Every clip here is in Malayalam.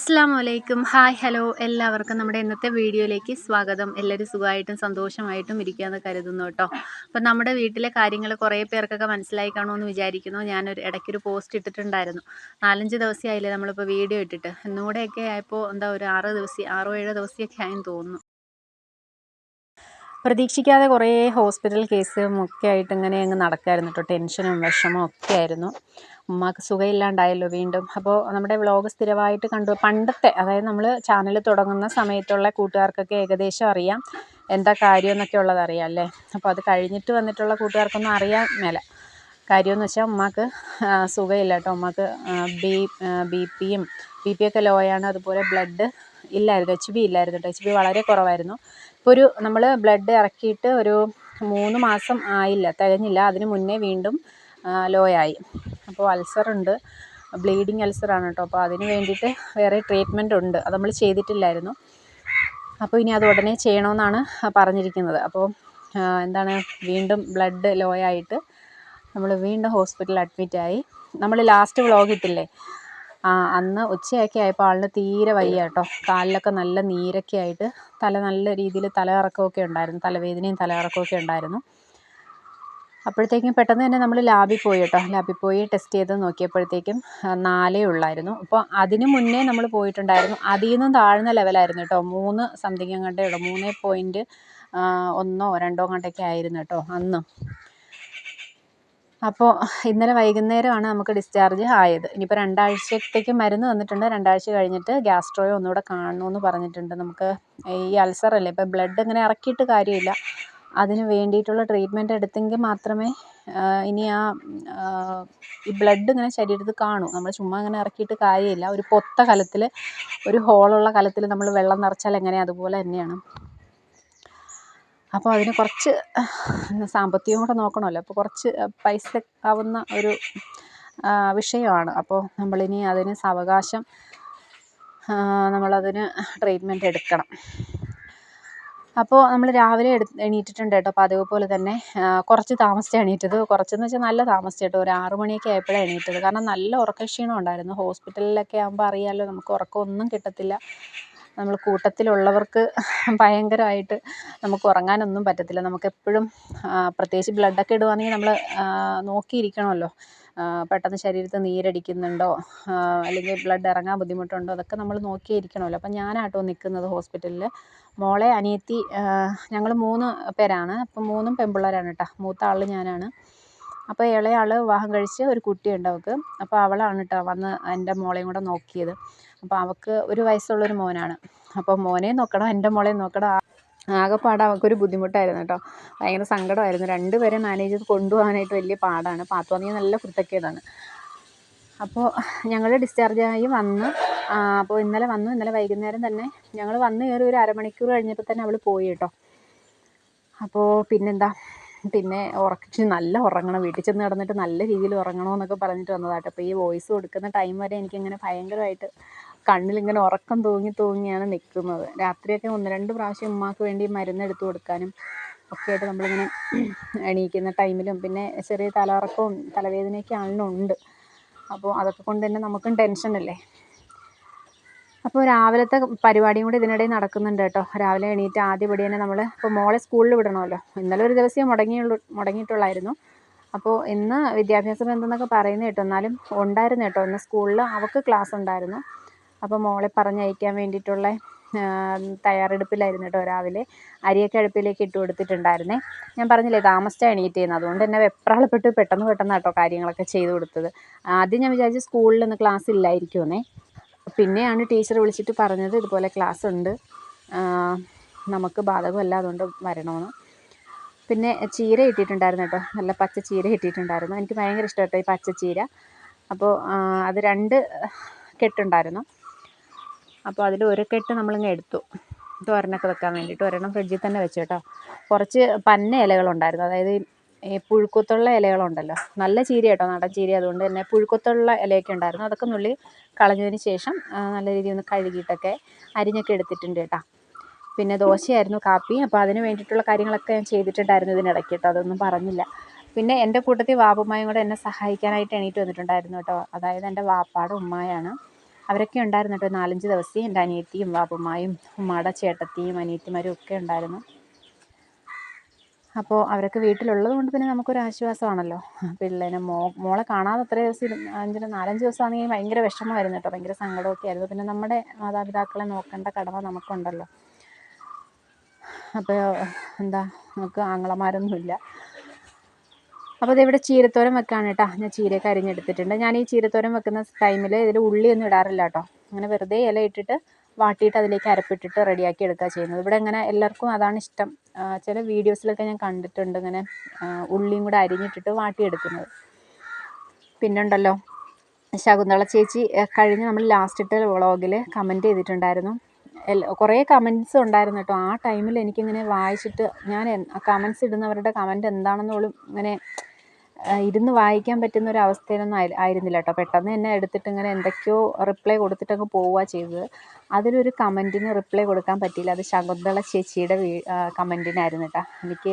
അസ്സാം വലൈക്കും ഹായ് ഹലോ. എല്ലാവർക്കും നമ്മുടെ ഇന്നത്തെ വീഡിയോയിലേക്ക് സ്വാഗതം. എല്ലാവരും സുഖമായിട്ടും സന്തോഷമായിട്ടും ഇരിക്കുകയെന്ന് കരുതുന്നു കേട്ടോ. അപ്പം നമ്മുടെ വീട്ടിലെ കാര്യങ്ങൾ കുറേ പേർക്കൊക്കെ മനസ്സിലായി കാണുമെന്ന് വിചാരിക്കുന്നു. ഞാനൊരു ഇടയ്ക്കൊരു പോസ്റ്റ് ഇട്ടിട്ടുണ്ടായിരുന്നു. നാലഞ്ച് ദിവസമായില്ലേ നമ്മളിപ്പോൾ വീഡിയോ ഇട്ടിട്ട്. ഇന്നുകൂടെയൊക്കെ ആയപ്പോൾ എന്താ ഒരു ആറ് ദിവസം ആറോ ഏഴോ ദിവസമൊക്കെ ആയെന്ന് തോന്നുന്നു. പ്രതീക്ഷിക്കാതെ കുറേ ഹോസ്പിറ്റൽ കേസും ഒക്കെ ആയിട്ട് ഇങ്ങനെ അങ്ങ് നടക്കായിരുന്നു കേട്ടോ ടെൻഷനും വിഷമവും ഒക്കെ ആയിരുന്നു. ഉമ്മാക്ക് സുഖമില്ലാണ്ടായല്ലോ വീണ്ടും. അപ്പോൾ നമ്മുടെ വ്ളോഗ് സ്ഥിരമായിട്ട് കണ്ടു. പണ്ടത്തെ അതായത് നമ്മൾ ചാനൽ തുടങ്ങുന്ന സമയത്തുള്ള കൂട്ടുകാർക്കൊക്കെ ഏകദേശം അറിയാം എന്താ കാര്യം എന്നൊക്കെ ഉള്ളത് അറിയാം അല്ലേ? അപ്പോൾ അത് കഴിഞ്ഞിട്ട് വന്നിട്ടുള്ള കൂട്ടുകാർക്കൊന്നും അറിയാൻ മേല. കാര്യമെന്ന് വെച്ചാൽ ഉമ്മാക്ക് സുഖമില്ല കേട്ടോ ഉമ്മാക്ക് ബി ബി പിയും ബി പി ഒക്കെ ലോ ആണ്. അതുപോലെ ബ്ലഡ് ഇല്ലായിരുന്നു. എച്ച് ബി ഇല്ലായിരുന്നു കേട്ടോ എച്ച് ബി വളരെ കുറവായിരുന്നു. ഇപ്പോൾ ഒരു നമ്മൾ ബ്ലഡ് ഇറക്കിയിട്ട് ഒരു മൂന്ന് മാസം ആയില്ല തികഞ്ഞില്ല. അതിന് മുന്നേ വീണ്ടും ലോ ആയി. അപ്പോൾ അൾസർ ഉണ്ട്. ബ്ലീഡിങ് അൾസറാണ് കേട്ടോ അപ്പോൾ അതിന് വേണ്ടിയിട്ട് വേറെ ട്രീറ്റ്മെന്റ് ഉണ്ട്. അത് നമ്മൾ ചെയ്തിട്ടില്ലായിരുന്നു. അപ്പോൾ ഇനി അത് ഉടനെ ചെയ്യണമെന്നാണ് പറഞ്ഞിരിക്കുന്നത്. അപ്പോൾ എന്താണ് വീണ്ടും ബ്ലഡ് ലോ ആയിട്ട് നമ്മൾ വീണ്ടും ഹോസ്പിറ്റലിൽ അഡ്മിറ്റായി നമ്മൾ ലാസ്റ്റ് വ്ളോഗ് ഇട്ടില്ലേ? അന്ന് ഉച്ചയൊക്കെ ആയപ്പോൾ ആളിന് തീരെ വയ്യ കേട്ടോ. കാലിലൊക്കെ നല്ല നീരൊക്കെ ആയിട്ട് തല നല്ല രീതിയിൽ തലകറക്കമൊക്കെ ഉണ്ടായിരുന്നു. തലവേദനയും തലകറക്കമൊക്കെ ഉണ്ടായിരുന്നു. അപ്പോഴത്തേക്കും പെട്ടെന്ന് തന്നെ നമ്മൾ ലാബിൽ പോയി കേട്ടോ. ലാബിൽ പോയി ടെസ്റ്റ് ചെയ്ത് നോക്കിയപ്പോഴത്തേക്കും നാലേ ഉള്ളായിരുന്നു. അപ്പോൾ അതിന് മുന്നേ നമ്മൾ പോയിട്ടുണ്ടായിരുന്നു. അതിൽ നിന്നും താഴ്ന്ന ലെവലായിരുന്നു കേട്ടോ. മൂന്ന് സംതിങ് കണ്ടേ ഉള്ളൂ. മൂന്ന് പോയിന്റ് ഒന്നോ രണ്ടോ കണ്ടൊക്കെ ആയിരുന്നു കേട്ടോ അന്ന്. അപ്പോൾ ഇന്നലെ വൈകുന്നേരമാണ് നമുക്ക് ഡിസ്ചാർജ് ആയത്. ഇനിയിപ്പോൾ രണ്ടാഴ്ചത്തേക്ക് മരുന്ന് തന്നിട്ടുണ്ട്. രണ്ടാഴ്ച കഴിഞ്ഞിട്ട് ഗ്യാസ്ട്രോയോ ഒന്നുകൂടെ കാണണമെന്ന് പറഞ്ഞിട്ടുണ്ട് നമുക്ക്. ഈ അൾസർ അല്ലേ? ഇപ്പോൾ ബ്ലഡ് ഇങ്ങനെ ഇറക്കിയിട്ട് കാര്യമില്ല. അതിന് വേണ്ടിയിട്ടുള്ള ട്രീറ്റ്മെന്റ് എടുത്തെങ്കിൽ മാത്രമേ ഇനി ആ ഈ ബ്ലഡ് ഇങ്ങനെ ശരീരത്തിൽ കാണൂ. നമ്മൾ ചുമ്മാ ഇങ്ങനെ ഇറക്കിയിട്ട് കാര്യമില്ല. ഒരു പൊത്ത കലത്തിൽ ഒരു ഹോളുള്ള കലത്തിൽ നമ്മൾ വെള്ളം നിറച്ചാൽ എങ്ങനെയാണ് അതുപോലെ തന്നെയാണ്. അപ്പോൾ അതിന് കുറച്ച് സാമ്പത്തികം കൂടെ നോക്കണമല്ലോ. അപ്പോൾ കുറച്ച് പൈസ ആവുന്ന ഒരു വിഷയമാണ്. അപ്പോൾ നമ്മളിനി അതിന് സാവകാശം നമ്മളതിന് ട്രീറ്റ്മെന്റ് എടുക്കണം. അപ്പോൾ നമ്മൾ രാവിലെ എടു എണീറ്റിട്ടുണ്ട് കേട്ടോ. പതിവ് പോലെ തന്നെ കുറച്ച് താമസിച്ച് എണീറ്റത്. കുറച്ചെന്ന് വെച്ചാൽ നല്ല താമസിച്ചു കേട്ടോ. ഒരു ആറ് മണിയൊക്കെ ആയപ്പോഴേ എണീറ്റത്. കാരണം നല്ല ഉറക്കക്ഷീണം ഉണ്ടായിരുന്നു. ഹോസ്പിറ്റലിലൊക്കെ ആകുമ്പോൾ അറിയാമല്ലോ നമുക്ക് ഉറക്കമൊന്നും കിട്ടത്തില്ല. നമ്മൾ കൂട്ടത്തിലുള്ളവർക്ക് ഭയങ്കരമായിട്ട് നമുക്ക് ഉറങ്ങാനൊന്നും പറ്റത്തില്ല. നമുക്കെപ്പോഴും പ്രത്യേകിച്ച് ബ്ലഡൊക്കെ ഇടുകയാണെങ്കിൽ നമ്മൾ നോക്കിയിരിക്കണമല്ലോ. പെട്ടെന്ന് ശരീരത്ത് നീരടിക്കുന്നുണ്ടോ? അല്ലെങ്കിൽ ബ്ലഡ് ഇറങ്ങാൻ ബുദ്ധിമുട്ടുണ്ടോ? അതൊക്കെ നമ്മൾ നോക്കിയേ ഇരിക്കണമല്ലോ അപ്പം ഞാനാട്ടോ നിൽക്കുന്നത് ഹോസ്പിറ്റലിൽ മോളെ അനിയത്തി ഞങ്ങൾ മൂന്ന് പേരാണ്. അപ്പം മൂന്നും പെൺപിള്ളേരാണ് കേട്ടോ. മൂത്ത ആൾ ഞാനാണ്. അപ്പോൾ ഇളയാൾ വിവാഹം കഴിച്ച് ഒരു കുട്ടിയുണ്ട് അവൾക്ക് അപ്പോൾ അവളാണ് കേട്ടോ വന്ന് എന്റെ മോളെയും കൂടെ നോക്കിയത്. അപ്പോൾ അവൾക്ക് ഒരു വയസ്സുള്ളൊരു മോനാണ്. അപ്പോൾ മോനെയും നോക്കണം എന്റെ മോളെയും നോക്കണം. ആകെപ്പാടെ അവൾക്കൊരു ബുദ്ധിമുട്ടായിരുന്നു കേട്ടോ ഭയങ്കര സങ്കടമായിരുന്നു. രണ്ടുപേരെ മാനേജ് ചെയ്ത് കൊണ്ടുപോകാനായിട്ട് വലിയ പാടാണ്. പാത്തുവാണെങ്കിൽ നല്ല കുരുത്തക്കേടാണ് അപ്പോൾ ഞങ്ങൾ ഡിസ്ചാർജായി വന്ന് അപ്പോൾ ഇന്നലെ വന്നു. ഇന്നലെ വൈകുന്നേരം തന്നെ ഞങ്ങൾ വന്ന് കയറി ഒരു അരമണിക്കൂർ കഴിഞ്ഞപ്പോൾ തന്നെ അവൾ പോയി കേട്ടോ അപ്പോൾ പിന്നെന്താ? പിന്നെ ഉറക്കിച്ച് നല്ല ഉറങ്ങണം. വീട്ടിൽ ചെന്ന് കിടന്നിട്ട് നല്ല രീതിയിൽ ഉറങ്ങണമെന്നൊക്കെ പറഞ്ഞിട്ട് വന്നതാട്ടോ. അപ്പോൾ ഈ വോയിസ് കൊടുക്കുന്ന ടൈം വരെ എനിക്കിങ്ങനെ ഭയങ്കരമായിട്ട് കണ്ണിലിങ്ങനെ ഉറക്കം തൂങ്ങി തൂങ്ങിയാണ് നിൽക്കുന്നത്. രാത്രിയൊക്കെ ഒന്ന് രണ്ട് പ്രാവശ്യം ഉമ്മാക്ക് വേണ്ടി മരുന്നെടുത്ത് കൊടുക്കാനും ഒക്കെ ആയിട്ട് നമ്മളിങ്ങനെ എണീക്കുന്ന ടൈമിലും പിന്നെ ചെറിയ തലകറക്കവും തലവേദനയൊക്കെ ആളിനുണ്ട് അപ്പോൾ അതൊക്കെ കൊണ്ട് തന്നെ നമുക്കും ടെൻഷനല്ലേ അപ്പോൾ രാവിലത്തെ പരിപാടിയും കൂടി ഇതിനിടയിൽ നടക്കുന്നുണ്ട് കേട്ടോ. രാവിലെ എണീറ്റ് ആദ്യപടി തന്നെ നമ്മൾ ഇപ്പോൾ മോളെ സ്കൂളിൽ വിടണമല്ലോ. ഇന്നലെ ഒരു ദിവസം മുടങ്ങിയുള്ളൂ മുടങ്ങിയിട്ടുള്ളായിരുന്നു. അപ്പോൾ ഇന്ന് വിദ്യാഭ്യാസ ബന്ധം എന്നൊക്കെ പറയുന്നത് കേട്ടോ. എന്നാലും ഉണ്ടായിരുന്നു കേട്ടോ. ഇന്ന് സ്കൂളിൽ അവൾക്ക് ക്ലാസ് ഉണ്ടായിരുന്നു. അപ്പോൾ മോളെ പറഞ്ഞയക്കാൻ വേണ്ടിയിട്ടുള്ള തയ്യാറെടുപ്പിലായിരുന്നു കേട്ടോ രാവിലെ. അരിയൊക്കെ അടുപ്പിലേക്ക് ഇട്ട് കൊടുത്തിട്ടുണ്ടായിരുന്നേ. ഞാൻ പറഞ്ഞില്ലേ താമസിച്ചാണ് എണീറ്റ് ചെയ്യുന്നത് അതുകൊണ്ട് തന്നെ വെപ്രാളപ്പെട്ട് പെട്ടെന്ന് പെട്ടെന്ന് കേട്ടോ കാര്യങ്ങളൊക്കെ ചെയ്ത് കൊടുത്തത്. ആദ്യം ഞാൻ വിചാരിച്ചു സ്കൂളിൽ ഇന്ന് ക്ലാസ് ഇല്ലായിരിക്കുമെന്നേ. പിന്നെയാണ് ടീച്ചർ വിളിച്ചിട്ട് പറഞ്ഞത് ഇതുപോലെ ക്ലാസ് ഉണ്ട് നമുക്ക് ബാധകമല്ല അതുകൊണ്ട് വരണമെന്ന്. പിന്നെ ചീര ഇട്ടിട്ടുണ്ടായിരുന്നു കേട്ടോ. നല്ല പച്ച ചീര ഇട്ടിട്ടുണ്ടായിരുന്നു എനിക്ക് ഭയങ്കര ഇഷ്ടം കേട്ടോ ഈ പച്ച ചീര. അപ്പോൾ അത് രണ്ട് കെട്ടുണ്ടായിരുന്നു. അപ്പോൾ അതിൽ ഒരു കെട്ട് നമ്മളിങ്ങ് എടുത്തു. തോരനൊക്കെ വെക്കാൻ വേണ്ടിയിട്ട്. ഒരെണ്ണം ഫ്രിഡ്ജിൽ തന്നെ വെച്ചു കേട്ടോ. കുറച്ച് പന്ന ഇലകളുണ്ടായിരുന്നു. അതായത് ഈ പുഴുക്കൊത്തുള്ള ഇലകളുണ്ടല്ലോ. നല്ല ചീര കേട്ടോ നടൻ ചീര. അതുകൊണ്ട് തന്നെ പുഴുക്കൊത്തുള്ള ഇലയൊക്കെ ഉണ്ടായിരുന്നു. അതൊക്കെ നുള്ളി കളഞ്ഞതിന് ശേഷം നല്ല രീതിയിൽ ഒന്ന് കഴുകിയിട്ടൊക്കെ അരിഞ്ഞൊക്കെ എടുത്തിട്ടുണ്ട് കേട്ടോ. പിന്നെ ദോശയായിരുന്നു കാപ്പി. അപ്പോൾ അതിന് വേണ്ടിയിട്ടുള്ള കാര്യങ്ങളൊക്കെ ഞാൻ ചെയ്തിട്ടുണ്ടായിരുന്നു ഇതിനിടയ്ക്ക് കേട്ടോ. അതൊന്നും പറഞ്ഞില്ല. പിന്നെ എന്റെ കൂട്ടത്തിൽ വാപ്പുമ്മയും കൂടെ എന്നെ സഹായിക്കാനായിട്ട് എണീറ്റ് വന്നിട്ടുണ്ടായിരുന്നു കേട്ടോ. അതായത് എന്റെ വാപ്പാട് ഉമ്മയാണ്. അവരൊക്കെ ഉണ്ടായിരുന്നു കേട്ടോ. നാലഞ്ച് ദിവസം എന്റെ അനിയത്തിയും വാപ്പുമ്മായും ഉമ്മയുടെ ചേട്ടത്തിയും അനിയത്തിമാരും ഒക്കെ ഉണ്ടായിരുന്നു. അപ്പോൾ അവരൊക്കെ വീട്ടിലുള്ളത് കൊണ്ട് തന്നെ നമുക്കൊരു ആശ്വാസമാണല്ലോ. പിള്ളേനെ മോ മോളെ കാണാതെ അത്രയും ദിവസം അഞ്ചിന് നാലഞ്ച് ദിവസമാണെങ്കിൽ ഭയങ്കര വിഷമമായിരുന്നു കേട്ടോ. ഭയങ്കര സങ്കടമൊക്കെ ആയിരുന്നു. പിന്നെ നമ്മുടെ മാതാപിതാക്കളെ നോക്കേണ്ട കടമ നമുക്കുണ്ടല്ലോ. അപ്പോൾ എന്താ നമുക്ക് ആങ്ങളമാരൊന്നുമില്ല. അപ്പോൾ ഇതിവിടെ ചീരത്തോരം വെക്കാണ് കേട്ടോ. ഞാൻ ചീരയൊക്കെ അരിഞ്ഞെടുത്തിട്ടുണ്ട്. ഞാൻ ഈ ചീരത്തോരം വെക്കുന്ന ടൈമിൽ ഇതിൽ ഉള്ളിയൊന്നും ഇടാറില്ല കേട്ടോ. അങ്ങനെ വെറുതെ ഇല ഇട്ടിട്ട് വാട്ടിയിട്ട് അതിലേക്ക് അരപ്പിട്ടിട്ട് റെഡിയാക്കി എടുക്കുക ചെയ്യുന്നത്. ഇവിടെ ഇങ്ങനെ എല്ലാവർക്കും അതാണ് ഇഷ്ടം. ചില വീഡിയോസിലൊക്കെ ഞാൻ കണ്ടിട്ടുണ്ട് ഇങ്ങനെ ഉള്ളിയും കൂടെ അരിഞ്ഞിട്ടിട്ട് വാട്ടിയെടുക്കുന്നത്. പിന്നെ ഉണ്ടല്ലോ ശകുന്തള ചേച്ചി കഴിഞ്ഞ് നമ്മൾ ലാസ്റ്റ് ഇട്ട വ്ളോഗിൽ കമന്റ് ചെയ്തിട്ടുണ്ടായിരുന്നു. കുറേ കമന്റ്സ് ഉണ്ടായിരുന്നു കേട്ടോ. ആ ടൈമിൽ എനിക്കിങ്ങനെ വായിച്ചിട്ട് ഞാൻ കമന്റ്സ് ഇടുന്നവരുടെ കമന്റ് എന്താണെന്ന് പോലും ഇങ്ങനെ ഇരുന്ന് വായിക്കാൻ പറ്റുന്ന ഒരു അവസ്ഥയിലൊന്നും ആയി ആയിരുന്നില്ല കേട്ടോ. പെട്ടെന്ന് തന്നെ എടുത്തിട്ട് ഇങ്ങനെ എന്തൊക്കെയോ റിപ്ലൈ കൊടുത്തിട്ട് അങ്ങ് പോവുക ചെയ്തത്. അതിലൊരു കമന്റിന് റിപ്ലൈ കൊടുക്കാൻ പറ്റിയില്ല. അത് ശകുന്തള ചേച്ചിയുടെ വീ കമന്റിനായിരുന്നു കേട്ടോ. എനിക്ക്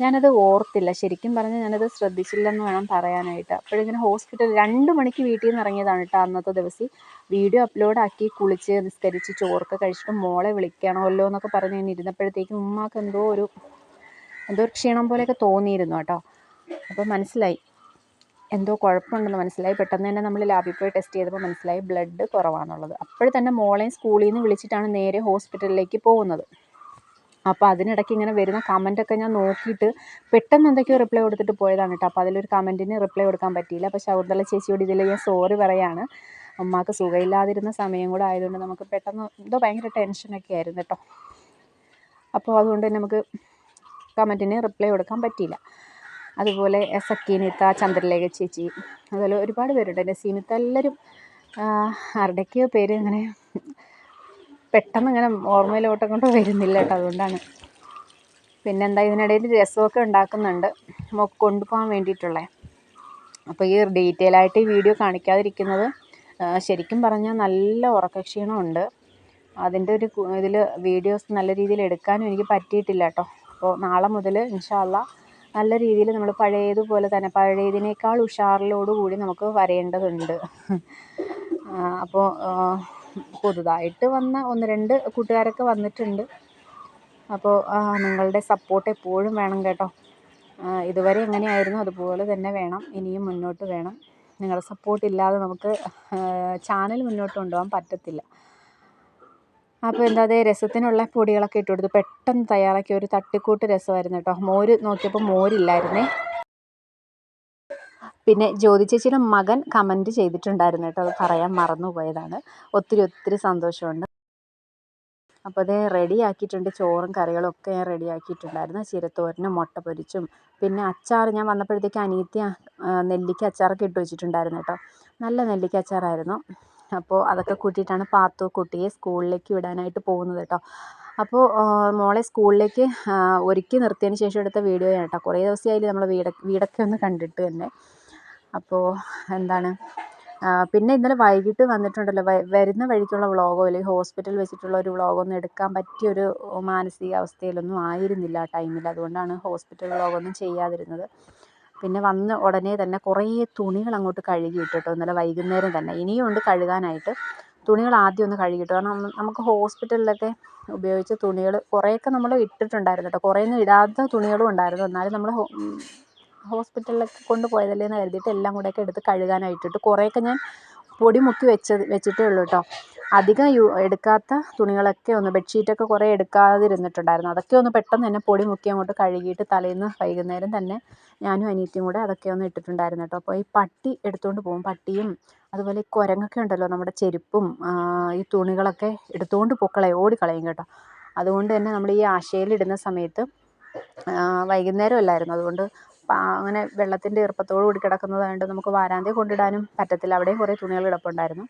ഞാനത് ഓർത്തില്ല. ശരിക്കും പറഞ്ഞാൽ ഞാനത് ശ്രദ്ധിച്ചില്ലെന്ന് വേണം പറയാനായിട്ട്. അപ്പോഴിങ്ങനെ ഹോസ്പിറ്റൽ രണ്ട് മണിക്ക് വീട്ടിൽ നിന്ന് ഇറങ്ങിയതാണ് കേട്ടോ അന്നത്തെ ദിവസം. വീഡിയോ അപ്ലോഡ് ആക്കി കുളിച്ച് നിസ്കരിച്ച് ചോറൊക്കെ കഴിച്ചിട്ട് മോളെ വിളിക്കണമല്ലോ എന്നൊക്കെ പറഞ്ഞ് ഞാൻ ഇരുന്നപ്പോഴത്തേക്കും ഉമ്മാക്ക് എന്തോ ഒരു എന്തോ ഒരു ക്ഷീണം പോലെയൊക്കെ തോന്നിയിരുന്നു കേട്ടോ. അപ്പോൾ മനസ്സിലായി. എന്തോ കുഴപ്പമുണ്ടെന്ന് മനസ്സിലായി. പെട്ടെന്ന് തന്നെ നമ്മൾ ലാബിൽ പോയി ടെസ്റ്റ് ചെയ്തപ്പോൾ മനസ്സിലായി ബ്ലഡ് കുറവാണുള്ളത് അപ്പോൾ തന്നെ മോളെ സ്കൂളിൽ നിന്ന് വിളിച്ചിട്ടാണ് നേരെ ഹോസ്പിറ്റലിലേക്ക് പോകുന്നത്. അപ്പോൾ അതിനിടയ്ക്ക് ഇങ്ങനെ വരുന്ന കമന്റൊക്കെ ഞാൻ നോക്കിയിട്ട് പെട്ടെന്ന് എന്തൊക്കെയോ റിപ്ലൈ കൊടുത്തിട്ട് പോയതാണ് കേട്ടോ. അപ്പോൾ അതിലൊരു കമന്റിന് റിപ്ലൈ കൊടുക്കാൻ പറ്റിയില്ല. അപ്പോൾ ശൗർദല ചേച്ചിയോട് ഇതിൽ ഞാൻ സോറി പറയാണ്. അമ്മയ്ക്ക് സുഖമില്ലാതിരുന്ന സമയം കൂടെ ആയതുകൊണ്ട് നമുക്ക് പെട്ടെന്ന് എന്തോ ഭയങ്കര ടെൻഷനൊക്കെ ആയിരുന്നു കേട്ടോ. അപ്പോൾ അതുകൊണ്ട് തന്നെ നമുക്ക് കമന്റിന് റിപ്ലൈ കൊടുക്കാൻ പറ്റിയില്ല. അതുപോലെ സക്കീനിത്ത ചന്ദ്രലേഖ ചേച്ചി അതുപോലെ ഒരുപാട് പേരുണ്ട്. നസീമിത്ത എല്ലാവരും ആരുടെയൊക്കെയോ പേര് അങ്ങനെ പെട്ടെന്ന് ഇങ്ങനെ ഓർമ്മയിലോട്ടം കൊണ്ട് വരുന്നില്ല കേട്ടോ അതുകൊണ്ടാണ്. പിന്നെന്താ ഇതിനിടയിൽ രസമൊക്കെ ഉണ്ടാക്കുന്നുണ്ട്. നമുക്ക് കൊണ്ടുപോകാൻ വേണ്ടിയിട്ടുള്ളത് അപ്പോൾ ഈ ഡീറ്റെയിൽ ആയിട്ട് ഈ വീഡിയോ കാണിക്കാതിരിക്കുന്നത് ശരിക്കും പറഞ്ഞാൽ നല്ല ഉറക്കക്ഷീണമുണ്ട്. അതിന്റെ ഒരു ഇതിൽ വീഡിയോസ് നല്ല രീതിയിൽ എടുക്കാനും എനിക്ക് പറ്റിയിട്ടില്ല കേട്ടോ. അപ്പോൾ നാളെ മുതൽ ഇൻഷാല്ല നല്ല രീതിയിൽ നമ്മൾ പഴയതുപോലെ തന്നെ പഴയതിനേക്കാൾ ഉഷാറിലോട് കൂടി നമുക്ക് വരേണ്ടതുണ്ട്. അപ്പോൾ പുതുതായിട്ട് വന്ന ഒന്ന് രണ്ട് കൂട്ടുകാരൊക്കെ വന്നിട്ടുണ്ട്. അപ്പോൾ നിങ്ങളുടെ സപ്പോർട്ട് എപ്പോഴും വേണം കേട്ടോ. ഇതുവരെ എങ്ങനെയായിരുന്നു? അതുപോലെ തന്നെ വേണം. ഇനിയും മുന്നോട്ട് വേണം. നിങ്ങളുടെ സപ്പോർട്ട് ഇല്ലാതെ നമുക്ക് ചാനൽ മുന്നോട്ട് കൊണ്ടുപോകാൻ പറ്റത്തില്ല. അപ്പോൾ എന്താ അതേ രസത്തിനുള്ള പൊടികളൊക്കെ ഇട്ട് കൊടുത്തു. പെട്ടെന്ന് തയ്യാറാക്കിയ ഒരു തട്ടിക്കൂട്ട് രസമായിരുന്നു കേട്ടോ. മോര് നോക്കിയപ്പോൾ മോരില്ലായിരുന്നേ. പിന്നെ ജ്യോതി ചേച്ചിയുടെ മകൻ കമന്റ് ചെയ്തിട്ടുണ്ടായിരുന്നു കേട്ടോ. അത് പറയാൻ മറന്നുപോയതാണ്. ഒത്തിരി ഒത്തിരി സന്തോഷമുണ്ട്. അപ്പോൾ അത് റെഡിയാക്കിയിട്ടുണ്ട് ചോറും കറികളും ഒക്കെ ഞാൻ റെഡി ആക്കിയിട്ടുണ്ടായിരുന്നു. ചിരത്തോരനും മുട്ട പൊരിച്ചും പിന്നെ അച്ചാർ ഞാൻ വന്നപ്പോഴത്തേക്ക് അനിയത്തി നെല്ലിക്ക അച്ചാറൊക്കെ ഇട്ട് വെച്ചിട്ടുണ്ടായിരുന്നു കേട്ടോ. നല്ല നെല്ലിക്ക അച്ചാറായിരുന്നു. അപ്പോൾ അതൊക്കെ കൂട്ടിയിട്ടാണ് പാത്തു കുട്ടിയെ സ്കൂളിലേക്ക് വിടാനായിട്ട് പോകുന്നത് കേട്ടോ. അപ്പോൾ മോളെ സ്കൂളിലേക്ക് ഒരുക്കി നിർത്തിയതിന് ശേഷം എടുത്ത വീഡിയോയാണ് കേട്ടോ. കുറേ ദിവസമായില്ലേ നമ്മൾ വീട് വീടൊക്കെ ഒന്ന് കണ്ടിട്ട് തന്നെ. അപ്പോൾ എന്താണ് പിന്നെ ഇന്നലെ വൈകിട്ട് വന്നിട്ടുണ്ടല്ലോ വരുന്ന വഴിക്കുള്ള വ്ളോഗോ അല്ലെങ്കിൽ ഹോസ്പിറ്റൽ വെച്ചിട്ടുള്ള ഒരു വ്ളോഗോ ഒന്നും എടുക്കാൻ പറ്റിയൊരു മാനസികാവസ്ഥയിലൊന്നും ആയിരുന്നില്ല ആ ടൈമിൽ അതുകൊണ്ടാണ് ഹോസ്പിറ്റൽ വ്ളോഗൊന്നും ചെയ്യാതിരുന്നത്. പിന്നെ വന്ന് ഉടനെ തന്നെ കുറേ തുണികൾ അങ്ങോട്ട് കഴുകിയിട്ടു ഇന്നലെ വൈകുന്നേരം തന്നെ. ഇനിയും ഉണ്ട് കഴുകാനായിട്ട്. തുണികൾ ആദ്യം ഒന്ന് കഴുകിയിട്ടു. കാരണം നമുക്ക് ഹോസ്പിറ്റലിലൊക്കെ ഉപയോഗിച്ച തുണികൾ കുറേയൊക്കെ നമ്മൾ ഇട്ടിട്ടുണ്ടായിരുന്നു കേട്ടോ. കുറേയൊന്നും ഇടാത്ത തുണികളും ഉണ്ടായിരുന്നു. എന്നാലും നമ്മൾ ഹോസ്പിറ്റലിലൊക്കെ കൊണ്ടുപോയതല്ലേ എന്ന് കരുതിയിട്ട് എല്ലാം കൂടെയൊക്കെ എടുത്ത് കഴുകാനായിട്ടിട്ട്. കുറേയൊക്കെ ഞാൻ പൊടി മുക്കി വെച്ചത് വെച്ചിട്ടേ ഉള്ളൂ കേട്ടോ അധികം യൂ എടുക്കാത്ത തുണികളൊക്കെ ഒന്ന് ബെഡ്ഷീറ്റൊക്കെ കുറേ എടുക്കാതിരുന്നിട്ടുണ്ടായിരുന്നു. അതൊക്കെ ഒന്ന് പെട്ടെന്ന് തന്നെ പൊടി മുക്കി അങ്ങോട്ട് കഴുകിയിട്ട് തലേന്ന് വൈകുന്നേരം തന്നെ ഞാനും അനിയത്തിയും കൂടെ അതൊക്കെ ഒന്ന് ഇട്ടിട്ടുണ്ടായിരുന്നു കേട്ടോ അപ്പോൾ ഈ പട്ടി എടുത്തുകൊണ്ട് പോകും. പട്ടിയും അതുപോലെ ഈ കുരങ്ങൊക്കെ ഉണ്ടല്ലോ നമ്മുടെ ചെരുപ്പും ഈ തുണികളൊക്കെ എടുത്തുകൊണ്ട് പൊക്കളയും ഓടിക്കളയും കേട്ടോ. അതുകൊണ്ട് തന്നെ നമ്മൾ ഈ ആശയിലിടുന്ന സമയത്ത് വൈകുന്നേരം അല്ലായിരുന്നു. അതുകൊണ്ട് അങ്ങനെ വെള്ളത്തിന്റെ ഈർപ്പത്തോടു കൂടി കിടക്കുന്നതായതുകൊണ്ട് നമുക്ക് വാരാന്തെ കൊണ്ടിടാനും പറ്റത്തില്ല. അവിടെയും കുറേ തുണികൾ കിടപ്പുണ്ടായിരുന്നു.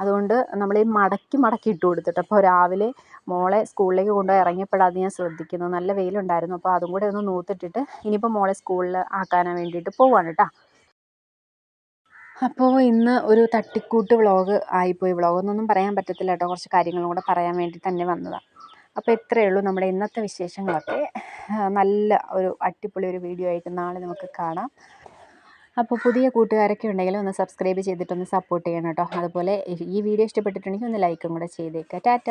അതുകൊണ്ട് നമ്മൾ ഈ മടക്കി മടക്കി ഇട്ട് കൊടുത്തിട്ട് അപ്പോൾ രാവിലെ മോളെ സ്കൂളിലേക്ക് കൊണ്ടുപോയി ഇറങ്ങിയപ്പോഴാണ് അത് ഞാൻ ശ്രദ്ധിക്കുന്നത്. നല്ല വെയിലുണ്ടായിരുന്നു. അപ്പോൾ അതും കൂടെ ഒന്ന് നൂത്തിട്ടിട്ട് ഇനിയിപ്പോൾ മോളെ സ്കൂളിൽ ആക്കാനാണ് വേണ്ടിയിട്ട് പോവാണ് കേട്ടോ. അപ്പോൾ ഇന്ന് ഒരു തട്ടിക്കൂട്ട് വ്ളോഗ് ആയിപ്പോയി. വ്ളോഗെന്നൊന്നും പറയാൻ പറ്റത്തില്ല കേട്ടോ. കുറച്ച് കാര്യങ്ങളും കൂടെ പറയാൻ വേണ്ടി തന്നെ വന്നതാണ്. അപ്പോൾ ഇത്രയേ ഉള്ളൂ നമ്മുടെ ഇന്നത്തെ വിശേഷങ്ങളൊക്കെ. നല്ല ഒരു അടിപൊളി ഒരു വീഡിയോ ആയിട്ട് നാളെ നമുക്ക് കാണാം. അപ്പോൾ പുതിയ കൂട്ടുകാരൊക്കെ ഉണ്ടെങ്കിൽ ഒന്ന് സബ്സ്ക്രൈബ് ചെയ്തിട്ടൊന്ന് സപ്പോർട്ട് ചെയ്യണം കേട്ടോ. അതുപോലെ ഈ വീഡിയോ ഇഷ്ടപ്പെട്ടിട്ടുണ്ടെങ്കിൽ ഒന്ന് ലൈക്കും കൂടെ ചെയ്തേക്കുക ടാറ്റ.